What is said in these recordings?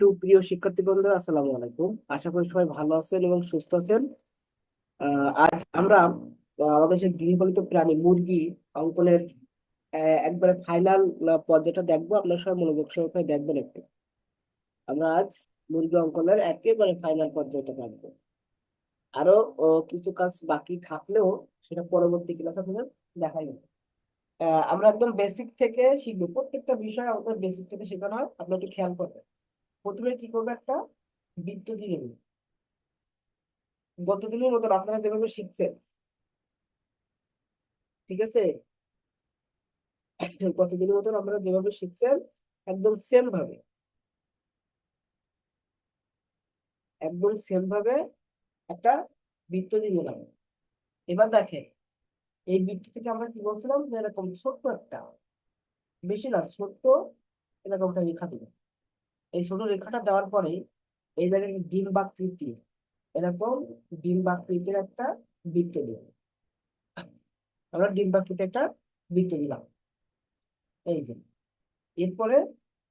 সুপ্রিয় শিক্ষার্থী বন্ধুরা, আসসালামু আলাইকুম। আশা করি সবাই ভালো আছেন এবং সুস্থ আছেন। আজ আমরা আমাদের গৃহপালিত প্রাণী মুরগি অঙ্কনের একবারে ফাইনাল পর্যায়টা দেখব। আপনার সবাই মনোযোগ সহকারে দেখবেন একটু। আমরা আজ মুরগি অঙ্কনের একেবারে ফাইনাল পর্যায়টা দেখব। আরও কিছু কাজ বাকি থাকলেও সেটা পরবর্তী ক্লাসে আপনাদের দেখাই যাবে আমরা একদম বেসিক থেকে শিখব। প্রত্যেকটা বিষয় আমাদের বেসিক থেকে শেখানো হয়। আপনারা একটু খেয়াল করবেন। প্রথমে কি করবে একটা? বৃত্ত দিয়ে নেবে। গতদিনের মতন আপনারা যেভাবে শিখছেন। ঠিক আছে? গতদিনের মতন আপনারা যেভাবে শিখছেন, একদম সেম ভাবে। একদম সেম ভাবে একটা বৃত্ত দিয়ে নিলাম। এবার দেখেন, এই বৃত্ত থেকে আমরা কি বলছিলাম যে এরকম ছোট্ট একটা, বেশি না, ছোট্ট এরকম একটা রেখা এই ছোট রেখাটা দেওয়ার পরে এই জায়গায় ডিম্বাকৃতি। এরকম ডিম্বাকৃতির একটা বৃত্ত দেব। আমরা ডিম্বাকৃতি একটা বৃত্ত দিলাম। এই যে, এরপরে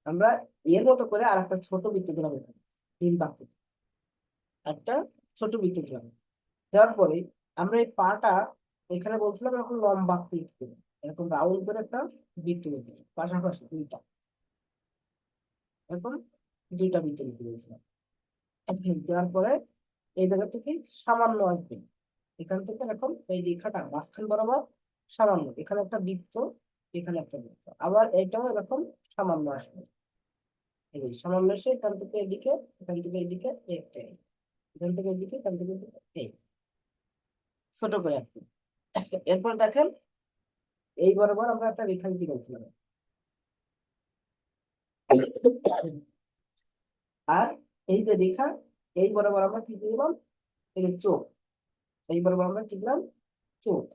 আমরা এর মতো করে আর একটা ছোট বৃত্ত দিলাম এখানে, ডিম্বাকৃতি। একটা ছোট বৃত্ত দিলাম। দেওয়ার পরে আমরা এই পাটা এখানে বলছিলাম এখন লম্বা আকৃতি দেবো এরকম রাউন্ড করে একটা বৃত্ত দিতে পাশাপাশি দুইটা। এরকম দুইটা বৃত্ত দিতে বলেছিলাম দেওয়ার পরে এই জায়গা থেকে সামান্য আসবে এখান থেকে এরকম এই রেখাটা মাঝখান বরাবর সামান্য, এখানে একটা বৃত্ত, এখানে একটা বৃত্ত। আবার এটাও এরকম সামান্য আসবে। এই সামান্য এসে এখান থেকে এদিকে, এখান থেকে এদিকে একটা এখান থেকে এদিকে, এখান থেকে এই। ছোট করে একটু এরপর দেখেন এই বরাবর আমরা একটা রেখা দিতে বলছিলাম আর এই যে রেখা, এই বরাবর আমরা কি দিলাম? এই চোখ, এই বরাবর আমরা কি দিলাম? চোখ।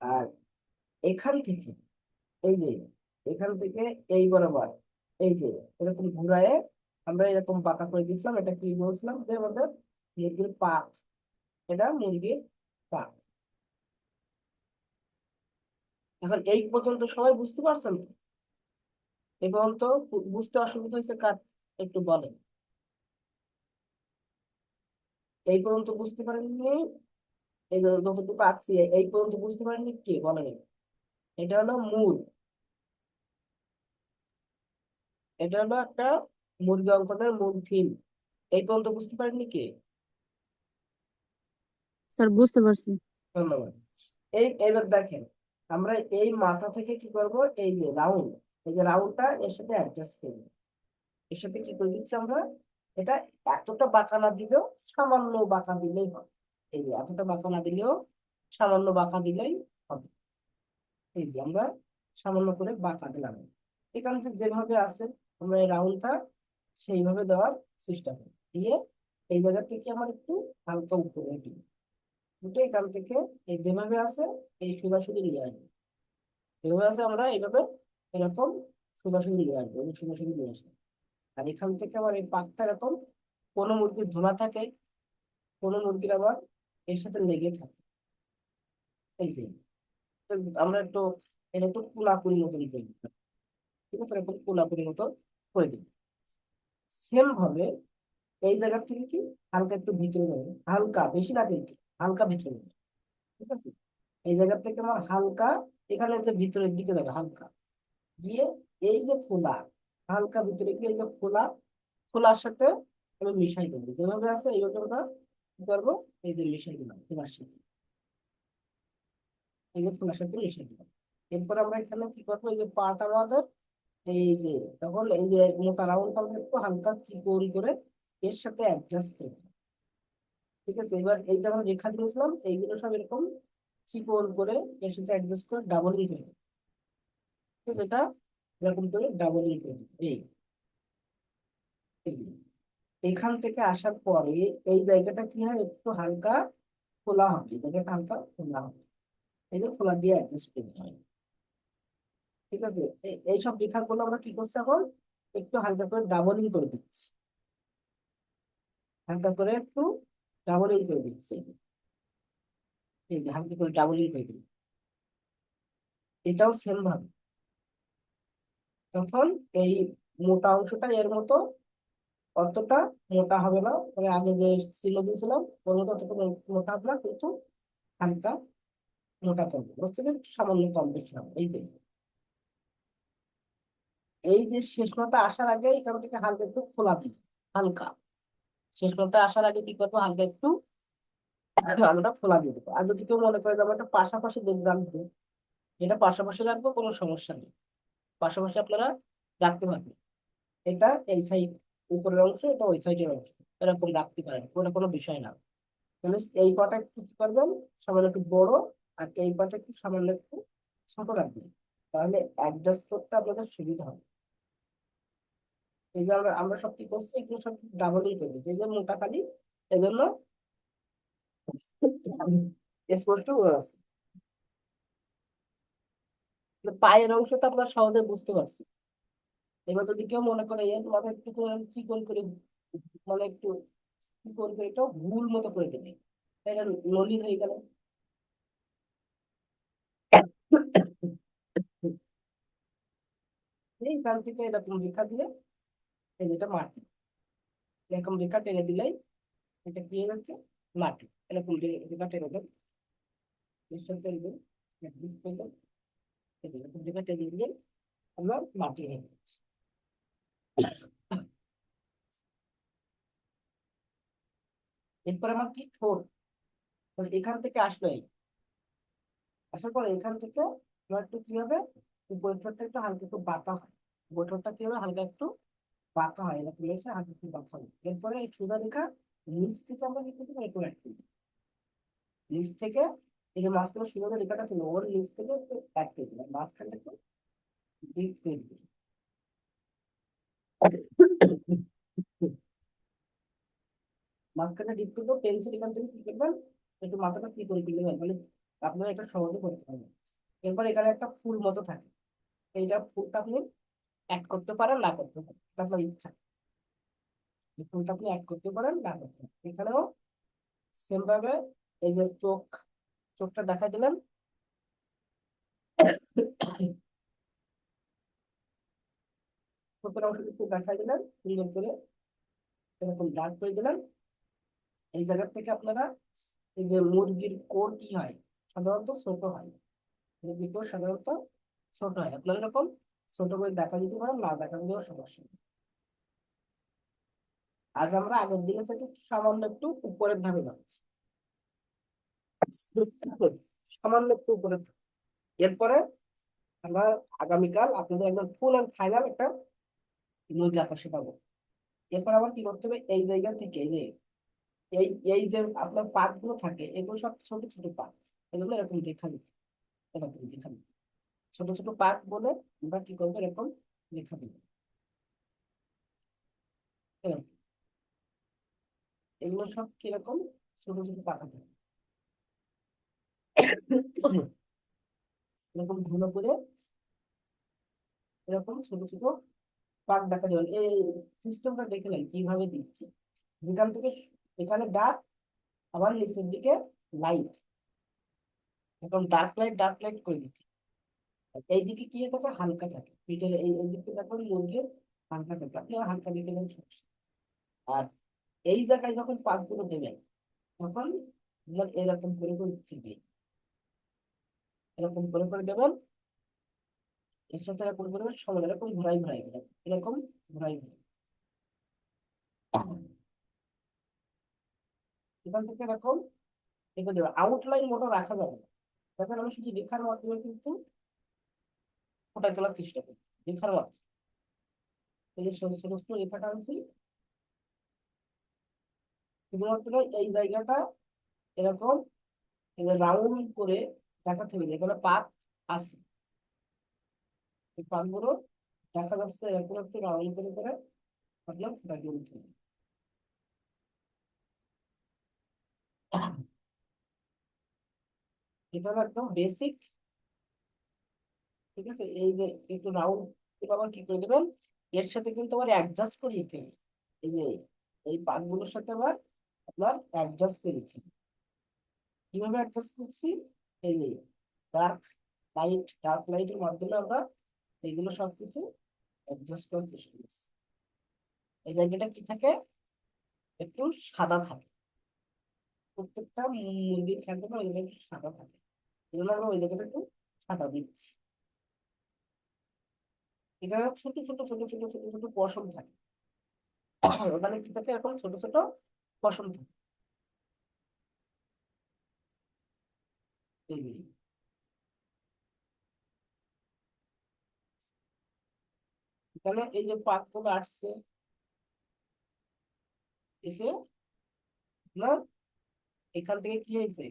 আর এখান থেকে, এই যে, এখান থেকে এই বরাবর, এই যে, এরকম ঘুরায় আমরা এরকম বাঁকা করে দিয়েছিলাম, এটা কি বলছিলাম যে আমাদের মুরগির পাক। এটা মুরগির পাক। এখন এই পর্যন্ত সবাই বুঝতে পারছেন তো? এই পর্যন্ত বুঝতে অসুবিধা হয়েছে কার? একটু বলেন। এই পর্যন্ত বুঝতে পারেননি? এই যতটুকু আঁকছি এই পর্যন্ত বুঝতে পারেননি কে? বলেন। এটা হলো মূল। এটা হলো একটা মুরগি অঙ্কনের মূল থিম। এই পর্যন্ত বুঝতে পারেননি কে? স্যার বুঝতে পারছি। ধন্যবাদ। এই এবার দেখেন আমরা এই মাথা থেকে কি করব? এই যে রাউন্ড। এই যে রাউন্ডটা এর সাথে অ্যাডজাস্ট করব এর সাথে কি করে দিচ্ছি আমরা? এটা এতটা বাঁকা না দিলেও সামান্য বাঁকা দিলেই হবে। এই যে এতটা বাঁকা না দিলেও সামান্য বাঁকা দিলেই হবে। এই যে আমরা সামান্য করে বাঁকা দিলাম। এখান থেকে যেভাবে আছে আমরা এই রাউন্ডটা সেইভাবে দেওয়ার চেষ্টা করি। দিয়ে এই জায়গা থেকে আমার একটু হালকা উপরে দিই উঠে এখান থেকে এই যেভাবে আছে এই সোজাসুজি নিয়ে আসব যেভাবে আছে আমরা এইভাবে এরকম সোজাসুজি নিয়ে আসব এই সোজাসুজি নিয়ে আসব। আর এখান থেকে আবার এই পাকটা এরকম, কোনো মুরগির ঝোলা থাকে, কোনো মুরগির আবার এর সাথে লেগে থাকে। এই যে আমরা একটু এটা একটু কোলাকুলি মতন করে দিই ঠিক আছে? এরকম কোলাকুলি মতো করে দিই। সেম ভাবে এই জায়গা থেকে কি হালকা একটু ভিতরে যাবে, হালকা, বেশি না কিন্তু, হালকা ভিতরে যাবে। ঠিক আছে? এই জায়গা থেকে আমার হালকা, এখানে যে ভিতরের দিকে যাবে, হালকা। গিয়ে এই যে ফোলা, হালকা ভিতরে গিয়ে এই যে ফোলা, ফোলার সাথে আমি মিশাই দেবো। যেভাবে আছে এইভাবে আমরা কি করব? এই যে মিশাই দিলাম, ফোলার সাথে। এই যে ফোলার সাথে মিশাই দিলাম। এরপর আমরা এখানে কি করব? এই যে পাটা আমাদের, এই যে তখন এই যে মোটা রাউন্ড একটু হালকা চিকন করে এর সাথে অ্যাডজাস্ট করে। ঠিক আছে? এবার এই যে আমরা রেখা দিয়েছিলাম, এইগুলো সব এরকম চিকন করে এর সাথে অ্যাডজাস্ট করে ডাবলিং করে এটা এরকম করে ডাবলিং এই। এখান থেকে আসার পরে এই জায়গাটা কি হয়? একটু হালকা খোলা হবে। জায়গাটা হালকা খোলা হবে। এই যে খোলা দিয়ে অ্যাডজাস্ট করে দিতে হয় ঠিক আছে? এই এইসব রেখাগুলো আমরা কি করছি এখন? একটু হালকা করে ডাবলিং করে দিচ্ছি। হালকা করে একটু ডাবলিং করে দিচ্ছি। এই যে হালকা করে ডাবলিং করে দিই। এটাও সেম ভাবে। তখন এই মোটা অংশটা এর মতো অতটা মোটা হবে না। মানে আগে যে ছিল দিয়েছিলাম, ওর মতো অতটা মোটা হবে না, কিন্তু হালকা মোটা বুঝতে পেরেছি? সামান্য কম বেশি হবে, এই যে। এই যে শেষ মাথা আসার আগে এখান থেকে হালকা একটু খোলা দিই, হালকা। শেষ আসার আগে কি করব? হালকা একটু আমরা খোলা দিয়ে দেবো। আর যদি কেউ মনে করে যে আমার পাশাপাশি দেব রাখব, এটা পাশাপাশি রাখব, কোনো সমস্যা নেই। পাশাপাশি আপনারা রাখতে পারবেন। এটা এই সাইড উপরের অংশ, এটা ওই সাইডের অংশ। এরকম রাখতে পারেন কোনো কোনো বিষয় না। তাহলে এই পাটা একটু কি করবেন, সামান্য একটু বড়, আর এই পাটা একটু সামান্য একটু ছোট রাখবেন। তাহলে অ্যাডজাস্ট করতে আপনাদের সুবিধা হবে। এই যে আমরা আমরা সব কি করছি, এগুলো সব ডাবলই করে এই যে মোটা খালি, এজন্য স্পষ্ট বোঝা যাচ্ছে মানে পায়ের অংশটা আপনার সহজে বুঝতে পারছি। এবার যদি কেউ মনে করে এর মাথা একটু চিকন করে মানে একটু চিকন করে এটাও ভুল মতো করে দেবে। নলি হয়ে গেল। এইখান থেকে এরকম রেখা দিয়ে, এই যেটা মাটি, এরকম রেখা টেনে দিলেই এটা কি হয়ে যাচ্ছে? মাটি। এরকম রেখা টেনে দেন এর এরপর আমার কি? তাহলে এখান থেকে আসলো আসার পর এখান থেকে একটু কি হবে? ঠোঁটটা একটু হালকা একটু বাঁকা হয়। ঠোঁটটা কি হবে? হালকা একটু বাঁকা হয়, এরকম এসে হালকা একটু বাঁকা হয়। এরপরে এই সুদা রেখা নিচ থেকে আমরা কি করতে পারি? নিচ থেকে যে মাঝখানে সুন্দর রেখাটা ছিল ওর নিচ থেকে একটু অ্যাড করে দিলাম মাঝখানটা একটু ডিপ করে দিলাম মাঝখানে ডিপ করব পেন্সিল এখান থেকে কি করবেন? একটু মাথাটা কি করে দিলে মানে আপনারা এটা সহজে করতে পারবেন। এরপর এখানে একটা ফুল মতো থাকে। এইটা ফুলটা আপনি অ্যাড করতে পারেন, না করতে পারেন আপনার ইচ্ছা। ফুলটা আপনি অ্যাড করতে পারেন, না করতে পারেন। এখানেও সেম ভাবে এই যে চোখ চোখটা দেখাই দিলেন চোখের অংশ একটু দেখাই দিলেন সুন্দর করে এরকম ডার্ক করে দিলেন এই জায়গা থেকে আপনারা এই যে মুরগির কোর কি হয়, সাধারণত ছোট হয়। মুরগির কোর সাধারণত ছোট হয়। আপনারা এরকম ছোট করে দেখা দিতে পারেন, না দেখা দিলেও সমস্যা নেই। আজ আমরা আগের দিনে থেকে সামান্য একটু উপরের ধাপে যাচ্ছি। সামান্য একটু উপরে এরপরে আমরা আগামীকাল আপনাদের একদম ফুল অ্যান্ড ফাইনাল একটা মুরগি আঁকা শেখাবো এরপর আবার কি করতে হবে? এই জায়গা থেকে এই যে এই এই যে আপনার পাতগুলো থাকে, এগুলো সব ছোট ছোট পাত এগুলো এরকম রেখা দিতে এরকম রেখা দিতে ছোট ছোট পাত বলে আমরা কি করব? এরকম রেখা দিব এগুলো সব কীরকম? ছোট ছোট পাতা থাকে এরকম ঘন করে এরকম ছোট ছোট পাক দেখা যাবে এই সিস্টেমটা দেখে নেন, কীভাবে দিচ্ছি? যেখান থেকে এখানে ডার্ক আবার নিচের দিকে লাইট এখন ডার্ক লাইট ডার্ক লাইট করে দিচ্ছি। এইদিকে কি থাকে হালকা থাকে। পিঠের এই দিকে দেখুন মুরগির হালকা থাকে। আপনি হালকা দিকে দেবেন আর এই জায়গায় যখন পাকগুলো দেবেন, তখন এরকম করে করে দিবে এরকম করে করে দেবেন এর সাথে এরকম করে সমান, এরকম ঘোরাই ঘোরাই দেবেন এরকম ঘোরাই ঘোরাই। এখান থেকে এরকম এগো দেবে। আউটলাইন মোটা রাখা যাবে না। দেখেন আমি শুধু রেখার মাধ্যমে কিন্তু ফোটাই তোলার চেষ্টা করি। রেখার মাধ্যমে। এই যে ছোট রেখাটা আনছি। শুধুমাত্র এই জায়গাটা এরকম রাউন্ড করে দেখাতে হবে এখানে পাত আছে। এই পাতগুলো দেখা যাচ্ছে এরকম একটু রাউন্ড করে করে ফুটাই দিতে হবে। এটা হলো একদম বেসিক ঠিক আছে? এই যে একটু রাউন্ড আবার কি করে দেবেন এর সাথে কিন্তু আবার অ্যাডজাস্ট করে দিতে হবে। এই যে এই পাকগুলোর সাথে আবার আপনার অ্যাডজাস্ট করে দিতে হবে। কীভাবে অ্যাডজাস্ট করছি? এই যে ডার্ক লাইট ডার্ক লাইটের মাধ্যমে আমরা এইগুলো সবকিছু অ্যাডজাস্ট করার চেষ্টা করছি এই জায়গাটা কি থাকে? একটু সাদা থাকে। প্রত্যেকটা মুরগির খাদ্য ওই জায়গাটা একটু সাদা থাকে। এই জন্য আমরা ওই জায়গাটা একটু সাদা দিচ্ছি। এখানে ছোট ছোট ছোট ছোট ছোট ছোট পশম থাকে। ওখানে কি থাকে? এরকম ছোট ছোট পশম থাকে। এখানে এই যে আসছে, এসে এখান থেকে কি হয়েছে?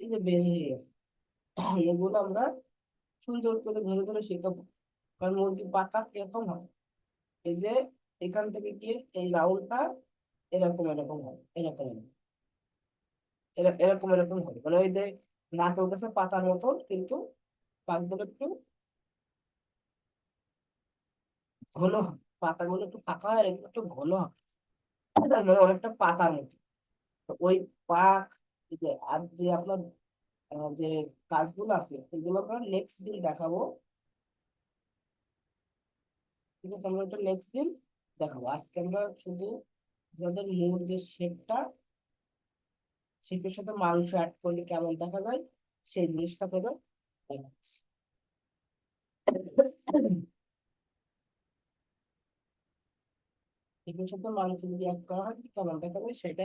এই যে বের হয়ে গেছে। এগুলো আমরা সুন্দর করে ধরে ধরে শেখাবো। কারণ মুরগি পাকা এরকম হয়। এই যে এখান থেকে গিয়ে এই রাউন্ডটা এরকম এরকম হয়, এরকম এরকম। এরকম এরকম হয়। মানে ওই যে নাটোর গাছে পাতার মতন, কিন্তু পাকগুলো একটু ঘন পাতাগুলো একটু ফাঁকা হয় একটু ঘন মানে অনেকটা পাতার মতো। ওই পাক আর যে আপনার যে কাজগুলো আছে সেগুলো আমরা নেক্সট দিন দেখাবো। ঠিক আছে আমরা এটা নেক্সট দিন দেখাবো। আজকে আমরা শুধু যাদের মূল যে শেপটা শেপের সাথে মাংস অ্যাড করলে কেমন দেখা যায়? সেই জিনিসটা দেখাচ্ছি। শেপের সাথে মাংস যদি অ্যাড করা হয়, কেমন দেখা সেটা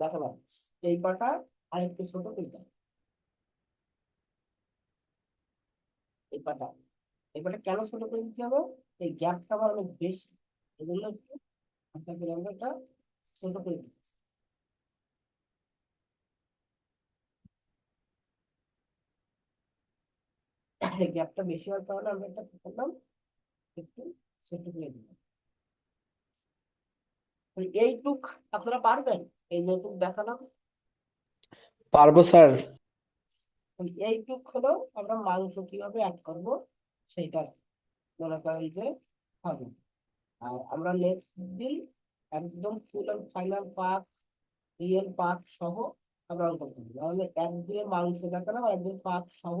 দেখালাম এই পাটা আরেকটু ছোট করে এই পাটা এই পাটা কেন ছোট করে দিতে হবে? এই গ্যাপটা অনেক বেশি। জন্য একটু আমরা ছোট করে দিচ্ছি গ্যাপটা বেশি হওয়ার কারণে আমরা এটা কি করলাম? একটু ছোট করে দিলাম। এইটুক আপনারা পারবেন? এই যেটুক দেখালাম। পারব স্যার। এইটুক হলো আমরা মাংস কীভাবে অ্যাড করব সেইটা মনে করেন যে হবে। আর আমরা নেক্সট দিন একদম full and final pack real pack সহ আমরা অঙ্কন করব। তাহলে একদিনে মাংস দেখালাম আর একদিন পাক সহ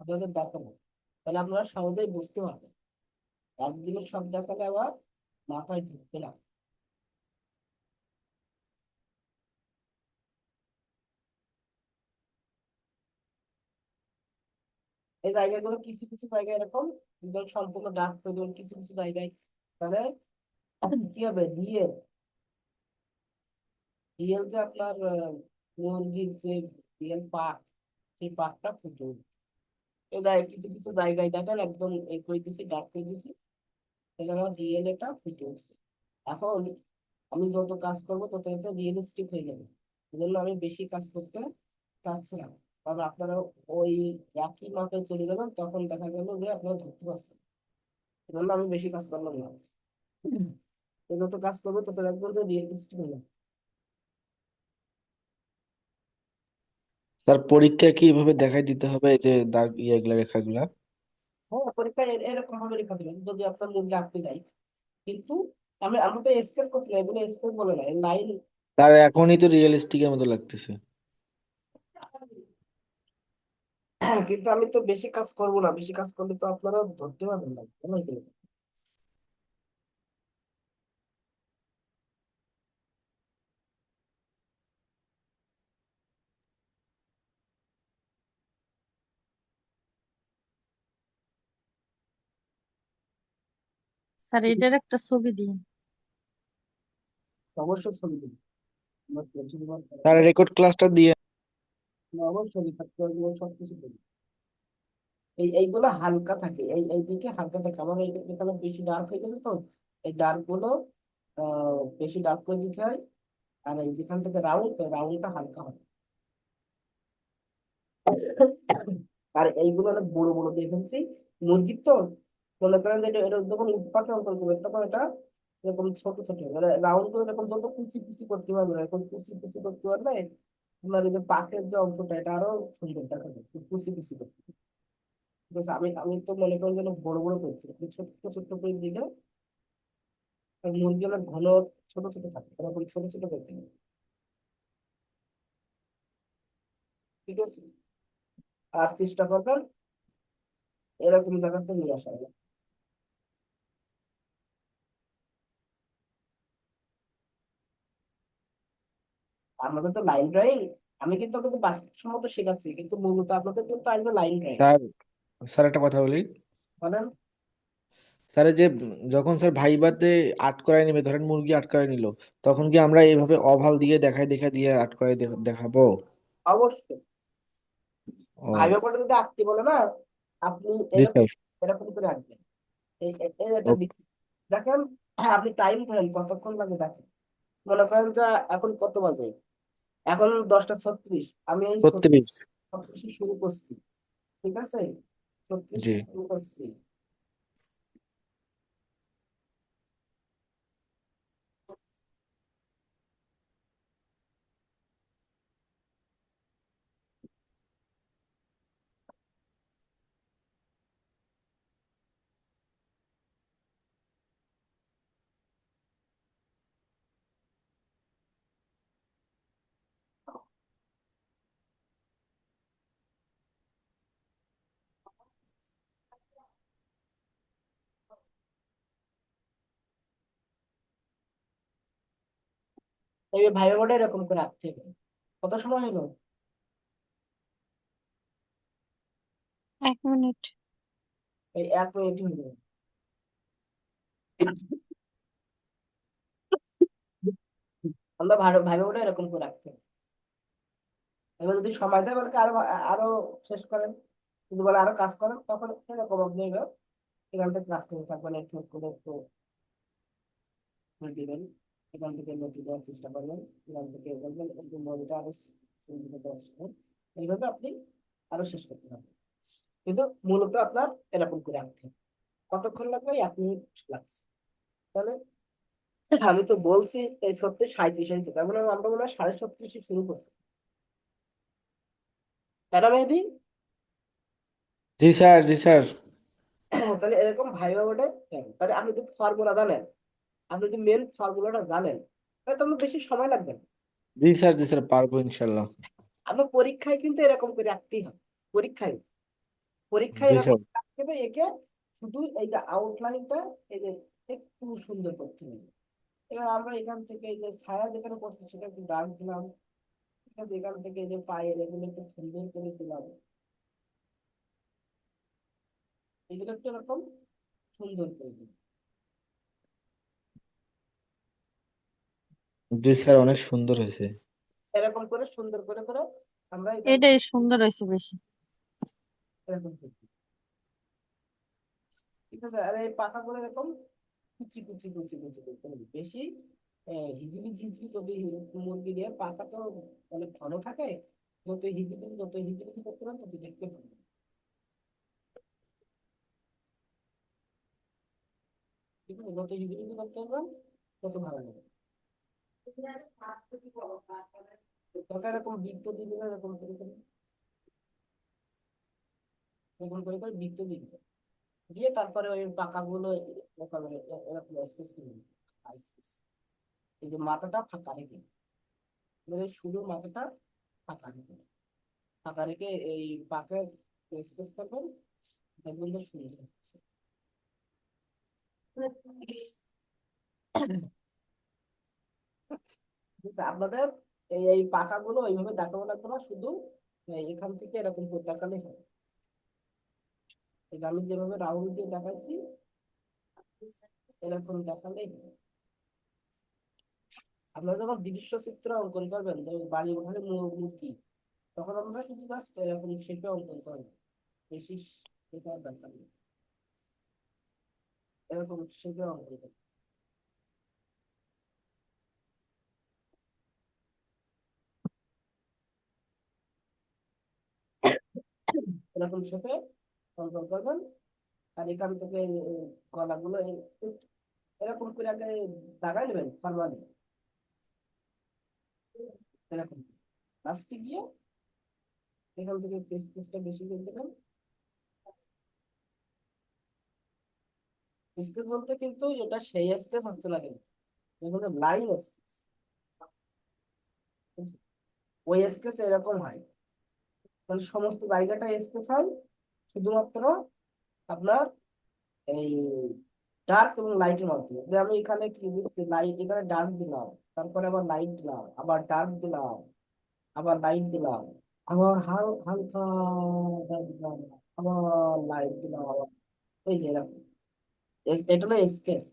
আপনাদের দেখাবো। তাহলে আপনারা সহজেই বুঝতে পারবেন। একদিনে সব দেখালে আবার মাথায় ঢুকবে না। এই জায়গাগুলো কিছু কিছু জায়গায় এরকম একদম সম্পূর্ণ ডাক করে কিছু কিছু জায়গায় তাহলে কি হবে? ডিএল রিয়েল যে আপনার মুরগির যে রিয়েল পাক সেই পাকটা ফুটে উঠবে। এই কিছু কিছু জায়গায় দেখেন একদম করে দিছি ডাক করে দিছি তাহলে আমার রিয়েল এটা ফুটে উঠছে এখন আমি যত কাজ করব তত এটা রিয়েলিস্টিক হয়ে যাবে। এই জন্য আমি বেশি কাজ করতে চাচ্ছি না। কারণ আপনারা ওই একই মাপে চলে যাবেন তখন দেখা গেল যে আপনারা ধরতে পারছেন এই জন্য আমি বেশি কাজ করলাম না। যত কাজ করব তত দেখবেন যে রিয়েলিস্টিক হয়ে যাবে। স্যার পরীক্ষায় কি এভাবে দেখাই দিতে হবে এই যে দাগ ইয়েগুলা রেখাগুলা? হ্যাঁ পরীক্ষায় এরকম ভাবে লেখা দিবেন যদি আপনার দেয় কিন্তু আমি আমি তো স্কেচ করছি না এগুলো স্কেচ বলে না লাইন তার এখনই তো রিয়েলিস্টিক এর মতো লাগতেছে। কিন্তু আমি তো বেশি কাজ করব না বেশি কাজ করলে তো আপনারা ধরতে পারবেন না স্যার এটার একটা ছবি দিন। অবশ্যই ছবি দিন। স্যার রেকর্ড ক্লাসটা দিয়ে অবশ্যই থাকতে হবে সবকিছু দিন এই এইগুলো হালকা থাকে। এই এই দিকে হালকা থাকে। আমার এখানে বেশি ডার্ক হয়ে গেছে তো। এই ডার্কগুলো আহ বেশি ডার্ক করে দিতে হয়। আর এই যেখান থেকে রাউন্ড রাউন্ডটা হালকা হয়। আর এইগুলো অনেক বড় বড় দিয়ে ফেলছি। মুরগির তো মনে করেন যে এটা যখন উৎপাদন অঙ্কন করবে, তখন এটা এরকম ছোট ছোট মানে রাউন্ড করে এরকম যত কুচি কুচি করতে পারবে না। এরকম কুচি কুচি করতে পারলে আপনার এই যে পাখের যে অংশটা, এটা আরও সুন্দর দেখা যাবে কুচি কুচি করতে। আমি আমি তো মনে করেন যেন বড় বড় করছি। ছোট্ট ছোট্ট করে দিলে মুরগি অনেক ঘন, ছোট ছোট থাকে। এরকম ছোট ছোট করতে হবে। ঠিক আছে? আর চেষ্টা করবেন এরকম জায়গাতে নিয়ে আসা আমাদের তো লাইন ড্রয়িং আমি কিন্তু আপনাদের বাস্তবসম্মত শেখাচ্ছি কিন্তু মূলত আপনাদের কিন্তু আসবে লাইন ড্রয়িং স্যার স্যার একটা কথা বলি। বলেন। স্যার যে যখন স্যার ভাইভাতে আট করায় নেবে ধরেন মুরগি আর্ট করায় নিল তখন কি আমরা এইভাবে অভাল দিয়ে দেখায় দেখা দিয়ে আর্ট করায় দেখাবো? অবশ্যই। ভাইবা করে যদি আঁকতে বলে না আপনি জি স্যার। এরকম করে আঁকবেন। এই। দেখেন আপনি টাইম ধরেন কতক্ষণ লাগে দেখেন? মনে করেন যে এখন কত বাজে? এখন দশটা ছত্রিশ আমি এই ছত্রিশ। ছত্রিশে শুরু করছি ঠিক আছে? ছত্রিশ জি শুরু করছি। এই ভাইবা বোর্ডে এরকম করে আঁকতে হবে। কত সময় হলো? এক মিনিট। এই এক মিনিট হলো আমরা ভাইবা বোর্ডে এরকম করে আঁকতে হবে। এবার যদি সময় দেয় বলে আরও আরও শেষ করেন। যদি বলে আরও কাজ করেন তখন এরকম আপনি এবার এখান থেকে কাজ করতে থাকবেন। একটু করে একটু দিবেন। এখান থেকে নতি দেওয়ার চেষ্টা করবেন এখান থেকে বলবেন একটু মনিটা আরও সুন্দর দেওয়ার চেষ্টা করবেন। এইভাবে আপনি আরও শেষ করতে পারবেন। কিন্তু মূলত আপনার এরকম করে আঁকতে কতক্ষণ লাগবে? এক মিনিট লাগছে। তাহলে আমি তো বলছি এই সত্যি সাঁত্রিশ হয়েছে তার মানে আমরা মনে হয় সাড়ে ছত্রিশে শুরু করছি। না মেহেদি? জি স্যার জি স্যার। তাহলে এরকম ভাইবা ওঠে তাহলে আপনি যদি ফর্মুলা জানেন। আপনি যদি মেন ফর্মুলাটা জানেন তাহলে তো আপনার বেশি সময় লাগবে না। জি স্যার জি স্যার পারব ইনশাল্লাহ আপনার পরীক্ষায় কিন্তু এরকম করে রাখতেই হবে পরীক্ষায়। পরীক্ষায় জি এরকম স্যার। রাখতে হবে একে শুধু এই যে আউটলাইনটা এই যে একটু সুন্দর করতে হবে। এবার আমরা এখান থেকে এই যে ছায়া যেখানে করছি সেটা একটু ডার্ক দিলাম ঠিক আছে এখান থেকে এই যে পায়ের এগুলো একটু সুন্দর করে দিলাম এগুলো একটু এরকম সুন্দর করে দিলাম জি স্যার অনেক সুন্দর হয়েছে। এরকম করে সুন্দর করে করে আমরা এখান এটাই সুন্দর হয়েছে বেশি। এরকম করছি ঠিক আছে আর এই পাখাগুলো এরকম কুচি কুচি কুচি কুচি করতে হবে বেশি আহ, হিজিবি মুরগি দিয়ে পাখা তো অনেক ঘন থাকে যত হিজিবি যত হিজিবি করতে পারেন তত দেখতে ভালো লাগে। ঠিক আছে যত হিজিবি করতে পারবেন তত ভালো লাগে দরকার এরকম বৃত্ত দিয়ে এরকম করে করে এরকম করে করে বৃত্ত দিয়ে তারপরে ওই পাকাগুলো এরকম এই যে মাথাটা ফাঁকা রেখে শুধু মাথাটা ফাঁকা রেখে ফাঁকা রেখে এই পাকের স্কেচ করবেন দেখবেন যে সুন্দর হচ্ছে আপনাদের এই এই পাকাগুলো ওইভাবে দেখাবো লাগবে না, শুধু এখান থেকে এরকম করে দেখালেই হবে। আমি যেভাবে রাউন্ড দিয়ে দেখাইছি, এরকম দেখালেই হবে। আপনারা যখন দৃশ্য চিত্র অঙ্কন করবেন বাড়ি ঘরে মূ- মূর্তি তখন আমরা শুধু জাস্ট এরকম শেপে অঙ্কন করব বেশি সেটা দরকার নেই। এরকম শেপে অঙ্কন করব এরকম শেপে অঙ্কন করবেন। আর এখান থেকে গলাগুলো এরকম করে আগে দাগাই নেবেন ফরমালি এরকম। লাস্টে গিয়ে এখান থেকে স্কেচটা বেশি করে দেবেন। স্কেচ বলতে কিন্তু এটা সেই স্কেচ হচ্ছে না কিন্তু এটা লাইন স্কেচ ওই স্কেচ এরকম হয়। মানে সমস্ত জায়গাটা হয়। শুধুমাত্র আপনার এই ডার্ক এবং লাইটের মাধ্যমে। যে আমি এখানে কি দিচ্ছি? লাইট, এখানে ডার্ক দিলাম, তারপরে আবার লাইট দিলাম, আবার ডার্ক দিলাম, আবার লাইট দিলাম, আবার হাল, হালকা দিলাম, আবার লাইট দিলাম, আবার এই যে এরকম। এটা হলো স্কেচ।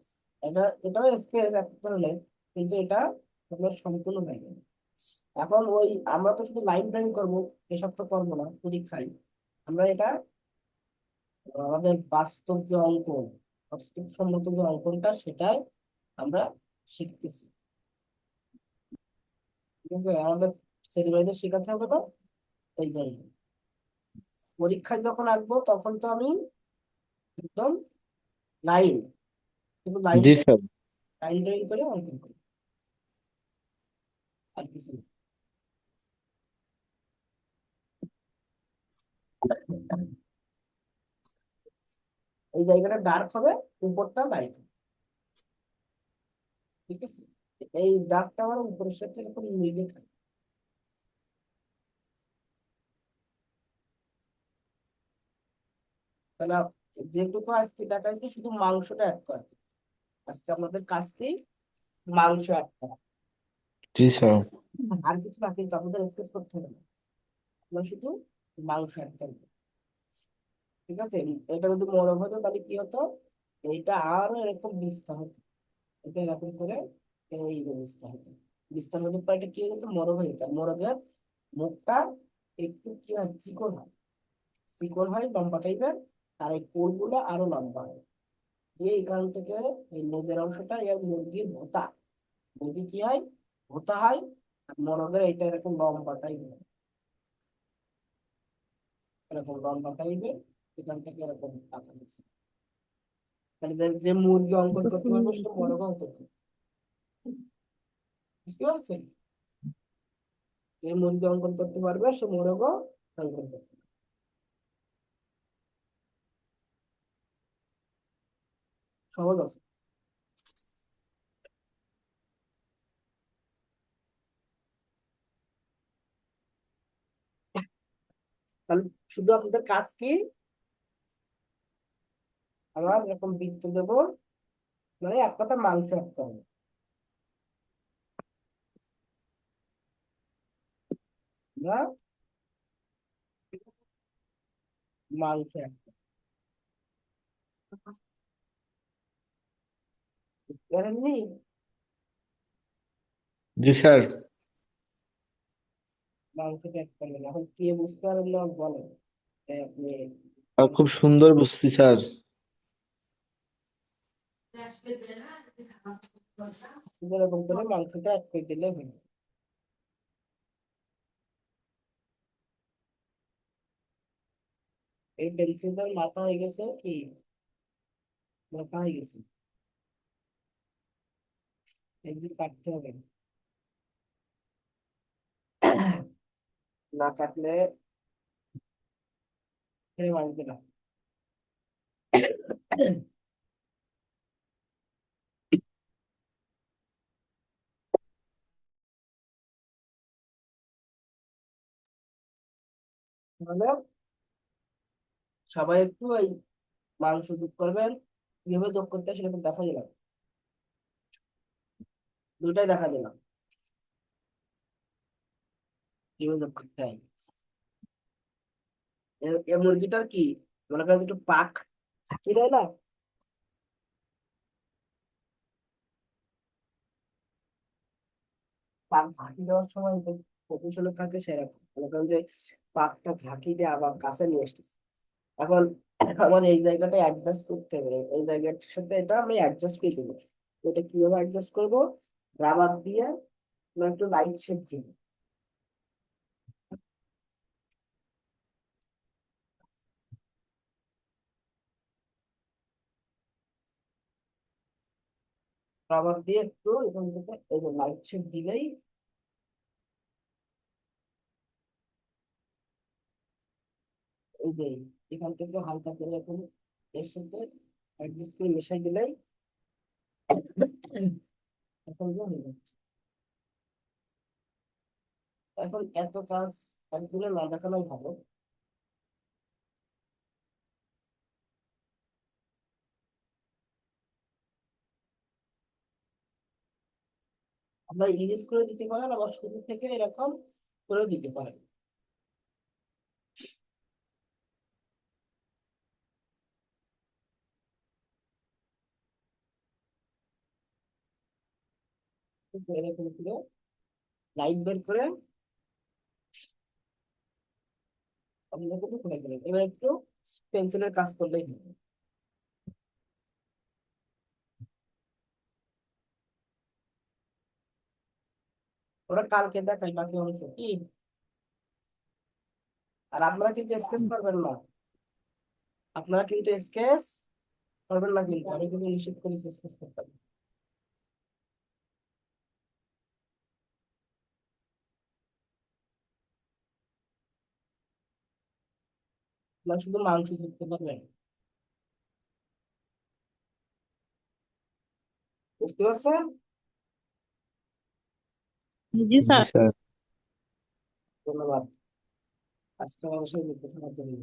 এটা এটাও স্কেচ এক ধরনের, কিন্তু এটা আপনার সম্পূর্ণ জায়গা। এখন ওই আমরা তো শুধু লাইন ড্রয়িং করব এসব তো করব না পরীক্ষায়। আমরা এটা আমাদের বাস্তব যে অঙ্কন বাস্তবসম্মত যে অঙ্কনটা সেটাই আমরা শিখতেছি। ঠিক আছে আমাদের ছেলেমেয়েদের শেখাতে হবে না এই জন্য। পরীক্ষায় যখন আসব তখন তো আমি একদম লাইন শুধু লাইন লাইন ড্রয়িং করে অঙ্কন করি এই জায়গাটা ডার্ক হবে, উপরটা লাইট ঠিক আছে? এই ডার্কটা আমার উপরের সাথে এরকম মিলে থাকে। তাহলে যেটুকু আজকে দেখাইছি, শুধু মাংসটা অ্যাড করা। আজকে আমাদের কাজ কি মাংস অ্যাড করা। জি, স্যার। আর কিছু বাকি স্কেচ করতে হবে। না শুধু মাংস ঠিক আছে? এটা যদি মোরগ হতো, তাহলে কি হতো? এইটা আরও এরকম বিস্তার হতো। এটা এরকম করে এই বিস্তার হতো। বিস্তার পর এটা কি হয়ে যেত? মোরগ হয়ে যেত। মোরগের মুখটা একটু কি হয়? চিকন হয়। চিকন হয়, লম্বা টাইপের আর এই কোলগুলো আরও লম্বা হয়। এই কারণ থেকে এই লেজের অংশটা এর মুরগির ভোতা। মুরগি কি হয়? ভোতা হয় আর মোরগের এটা এরকম লম্বা টাইপের এরকম লম্বা টাইপের এখান থেকে এরকম পাকা গেছে তাহলে যে- মুরগি অঙ্কন করতে পারবে সেটা মোরগ অঙ্কন করবে। বুঝতে পারছেন যে মুরগি অঙ্কন করতে পারবে সে মোরগ অঙ্কন করতে সহজ আছে? তাহলে শুধু আপনাদের কাজ কি? আমার এরকম বৃত্ত দেব মানে এক কথা মাংস রাখতে হবে। মাংস জি স্যার। এখন কে বুঝতে পারেন না বলেন। আপনি খুব সুন্দর বুঝছি স্যার। এরকম করে মাংসটা এক করে দিলে এই পেন্সিলটার মাথা হয়ে গেছে কি? মাথা হয়ে গেছে। পেন্সিল কাটতে হবে। না কাটলে না? সবাই একটু ওই মাংস যোগ করবেন, কীভাবে যোগ করতে সেটা দেখা দিলাম দুটাই দেখা দিলাম কীভাবে করতে মুরগিটার কি? মনে করেন একটু পাক থাকি দেয় না? পাক ঝাঁকি দেওয়ার সময় যে কৌশলে থাকে সেরকম। মনে করেন যে পাকটা ঝাঁকি দিয়ে আবার কাছে নিয়ে এসেছে এখন আমার এই জায়গাটা অ্যাডজাস্ট করতে হবে। এই জায়গাটার সাথে এটা আমি অ্যাডজাস্ট করে দেবো। এটা কীভাবে অ্যাডজাস্ট করব? রাবার দিয়ে একটু লাইট শেড দিব। রাবার দিয়ে একটু এখান থেকে এই যে লাইট শেড দিলেই এই যে এখান থেকে হালকা করে এখন এর সাথে অ্যাডজাস্ট করে মেশাই দিলেই এখন হয়ে যাচ্ছে। এখন এত কাজ একদিনে না দেখানোই ভালো। আপনারা ইরিজ করে দিতে পারেন আবার শুরু থেকে এরকম করে দিতে পারেন এরকম লাইট বের করে দিলেন। এবার একটু পেন্সিলের কাজ করলেই হবে। ওরা কালকে দেখাই বাকি অংশ কি আর আপনারা কিন্তু স্কেচ করবেন না আপনারা কিন্তু স্কেচ করবেন না কিন্তু আমি কিন্তু নিষেধ করেছি স্কেচ করতে আপনারা শুধু মাংস ধরতে পারবেন বুঝতে পারছেন জি জি স্যার স্যার ধন্যবাদ আজকে আমাদের যুক্ত থাকার জন্য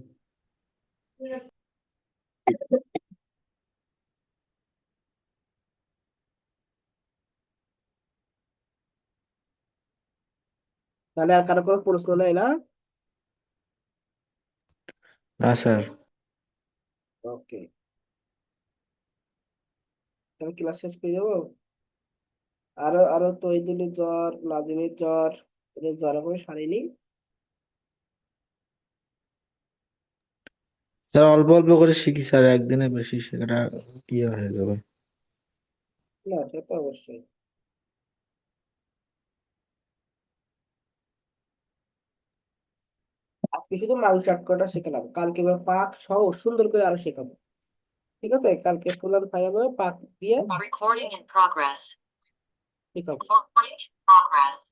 তাহলে আর কারও কোনো প্রশ্ন নেই না না স্যার ওকে তাহলে ক্লাস শেষ করে যাব আরও আরও তৈদুলের জ্বর নাজিমের জ্বর এদের জ্বর এখনও সারেনি। স্যার অল্প অল্প করে শিখি স্যার একদিনে বেশি শেখাটা কি হয়ে যাবে। না সে তো অবশ্যই। আজকে শুধু মাংস আট করাটা শেখালাম। কালকে এবার পাক সহ সুন্দর করে আরও শেখাবো। ঠিক আছে? কালকে ফুলান পাক দিয়ে Keep going. Recording progress.